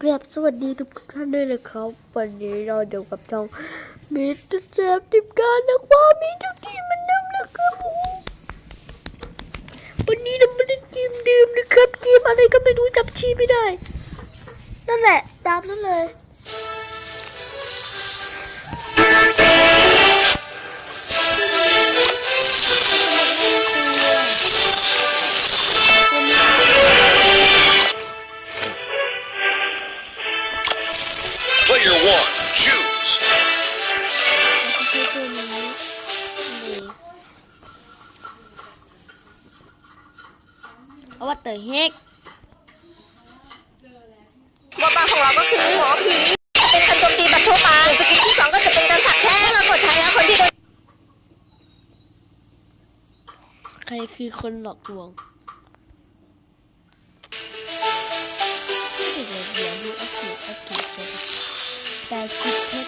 กรียบสวัสดีทุกท่านด้วยนะครับ วันนี้เราเดี๋ยวกับช่องมิสเตอร์แซมทีมการนักว่ามีทุกทีมันนำนะครับวันนี้เราไม่ได้ทีมเดิมนะครับทีมอะไรก็ไม่รู้จับทีไม่ได้ นั่นแหละ ตามนั้นเลย เอาว่าเตอร์เฮกบทบาทของเราก็คือหมอผีเป็นการโจมตีแบบทั่วไปสกิลที่สองก็จะเป็นการผลักแค่เรากดใช้แล้วคนที่โดนใครคือคนหลอกลวงเดี๋ยวเดี๋ยวดูอัพเดตอัปเดตจะแปดสิบเพช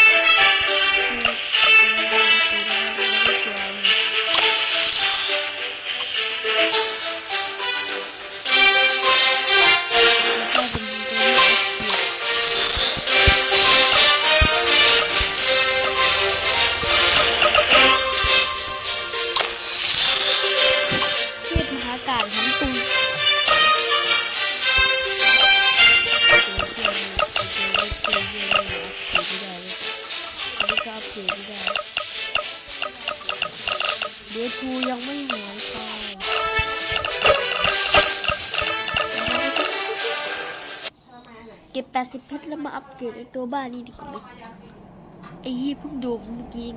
ร เดทูยังไม่หายไปเก็บ 80 เพชรแล้วมาอัปเกรดไอตัวบ้านนี้ดีกว่าไหมไอ้ยี่เพิ่งดูเมื่อกี้เอง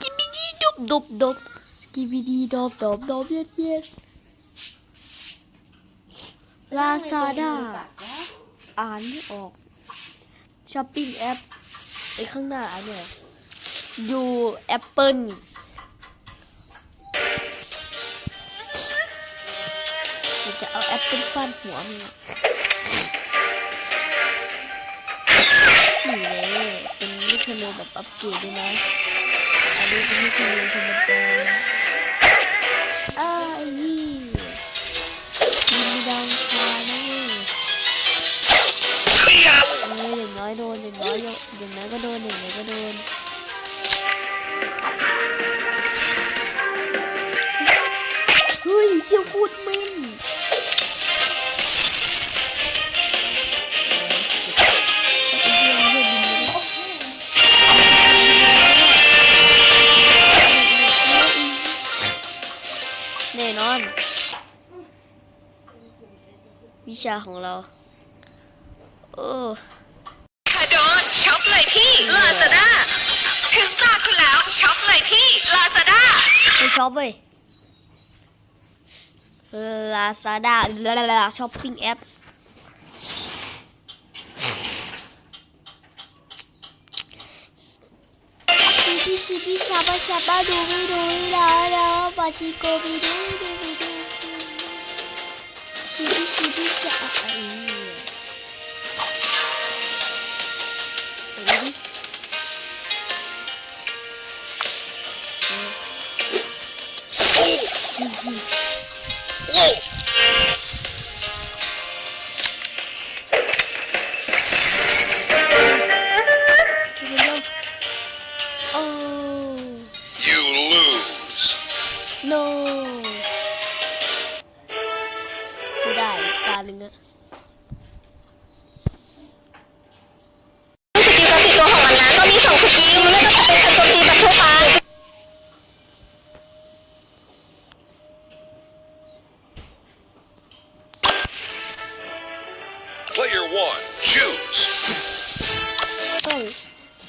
กิบบิดีดบดบดบสกิบิดีดบดบดบเย็ดเย็ดลาซาด้าอ่านไม่ออกช้อปปิ้งแอปไอ้ ข้างหน้าเนี่ยอยู่แอปเปิลเดี๋ยวจะเอาแอปเปิลฟาดหัวมึงนี่เลยเป็นลูกธนูแบบอัปเกรดด้วยนะอันนี้เป็นลูกธนูธรรมดา ชาของเรา โอ้ถ้าโดนช็อปเลยที่ Lazada ถึงตาคุณแล้วช็อปเลยที่ Lazada ไปช็อปเว้ยลาซาด้าลาลาช้อปปิ้งแอปชิบิชิบิชาบาชาบาดูวิดูวิลาลาบาจิโกวิดูวิดูวิดูชิบิชิ บิชาไอ้เ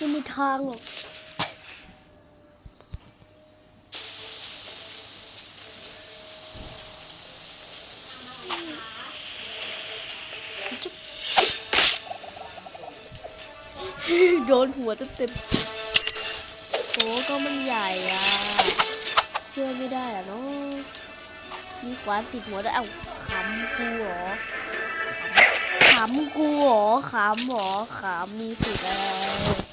ไม่มีทางหรอกโดนหัวเต็มๆโอ้ก็มันใหญ่อะเชื่อไม่ได้อะเนาะมีขวานติดหัวด้วยเอ้าขำกูเหรอขำกูเหรอขำเหรอขำมีสิทธิ์อะไร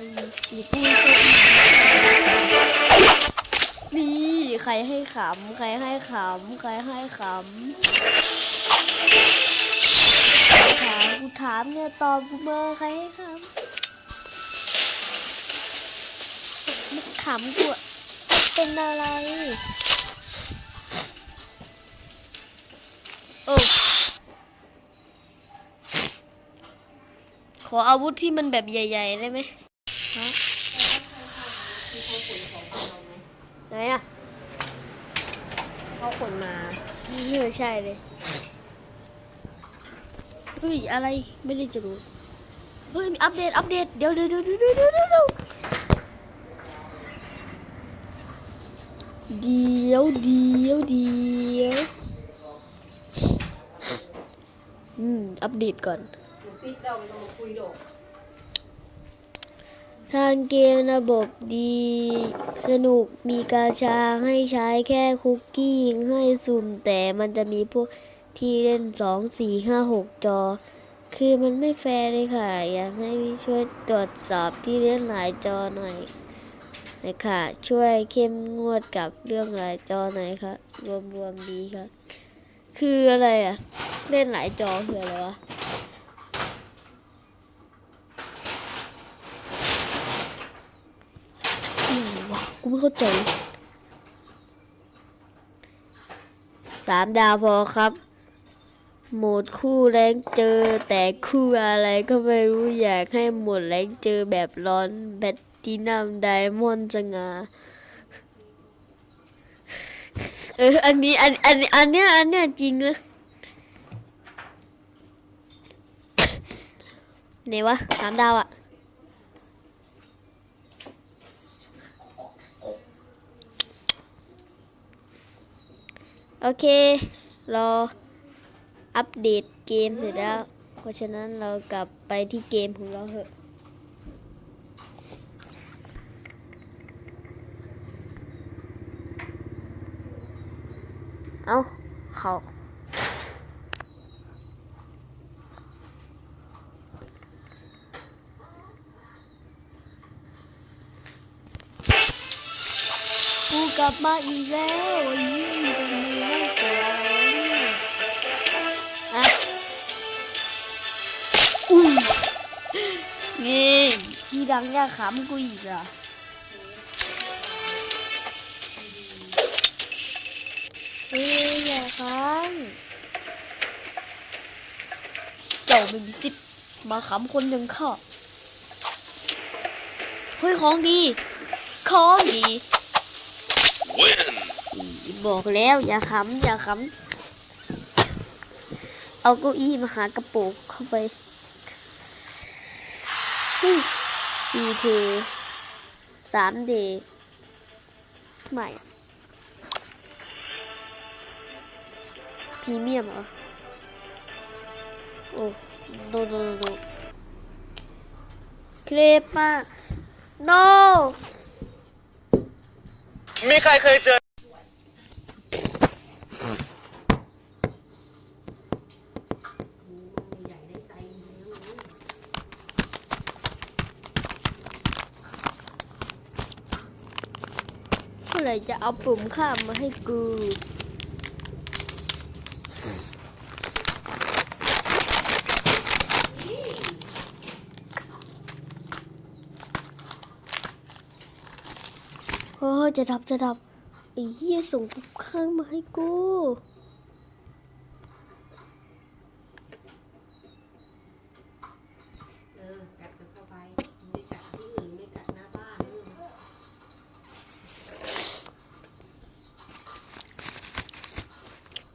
นี่ ใครให้ขำ ใครให้ขำ ใครให้ขำถามกูถามเนี่ยตอบกูมาใครให้ขำมึงขำกูอะเป็นอะไร โอ้ขออาวุธที่มันแบบใหญ่ ๆ ได้ไหม ไหนอะเขาขนมาเออใช่เลยเฮ้ยอะไรไม่ได้จะรู้เฮ้ยมีอัปเดตอัปเดตเดี๋ยวเดี๋ยวเดี๋ยวเดี๋ยวเดี๋ยวเดี๋ยวเดี๋ยวเดี๋ยวเดี๋ยวเดี๋ยวอืมอัปเดตก่อนปิดดอกลงคุยดอก ทางเกมระบบดี สนุกมีกาชาให้ใช้แค่คุกกี้ให้สุ่มแต่มันจะมีพวกที่เล่นสองสี่ห้าหกจอ คือมันไม่แฟร์เลยค่ะ อยากให้พี่ช่วยตรวจสอบที่เล่นหลายจอหน่อยนะคะช่วยเข้มงวดกับเรื่องหลายจอหน่อยค่ะรวมรวมๆดีค่ะ คืออะไรอะเล่นหลายจอคืออะไรวะ อืมวะกูไม่ เข้าใจสามดาวพอครับ หมดคู่แรงเจอ แต่คู่อะไรก็ไม่รู้อยากให้หมดแรงเจอแบบร้อนแบตตินัมไดมอนด์สงาเออ อันนี้ อัน อัน อันเนี้ย อันเนี้ยจริงนะไหนวะสามดาวอะ โอเครออัปเดตเกมเสร็จแล้ว เพราะฉะนั้นเรากลับไปที่เกมของเราเถอะเอาเขากูกลับมาอีกแล้ววันนี้เป็น อุ้ยนี่ทีดังอยากขำกูอีกเหรอะเอ้ยอย่าขำเจ้าไม่มีสิทธิ์มาขำคนหนึ่งข้าเฮ้ยของดี ของดี Win. อีบอกแล้วอย่าขำอย่าขำเอาเก้าอี้มาหากระโปรงเข้าไป ฟีเทสามเดย์ใหม่พรีเมียมเหรอ โอ้โดโดโดโดเคลปมา no มีใครเคยเจอ เมื่อไห ร่จะเอาปุ่มข้ามมาให้กูโอ้ยจะดับจะดับไอ้เหี้ยส่งปุ่มข้างมาให้กู เออกัดกันเข้าไปไม่กัดที่อื่นไม่กัดหน้าบ้านนู่น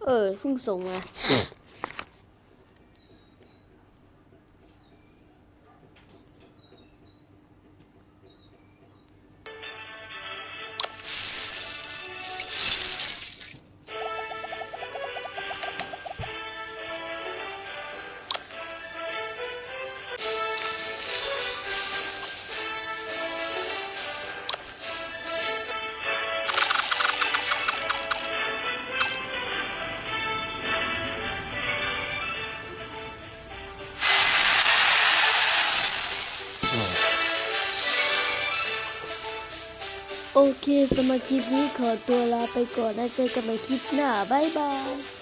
เออเพิ่งส่งมา โอเคสมาคลิปนี้ขอตัวลาไปก่อนนะเจอกันใหม่คลิปหน้า บ๊ายบาย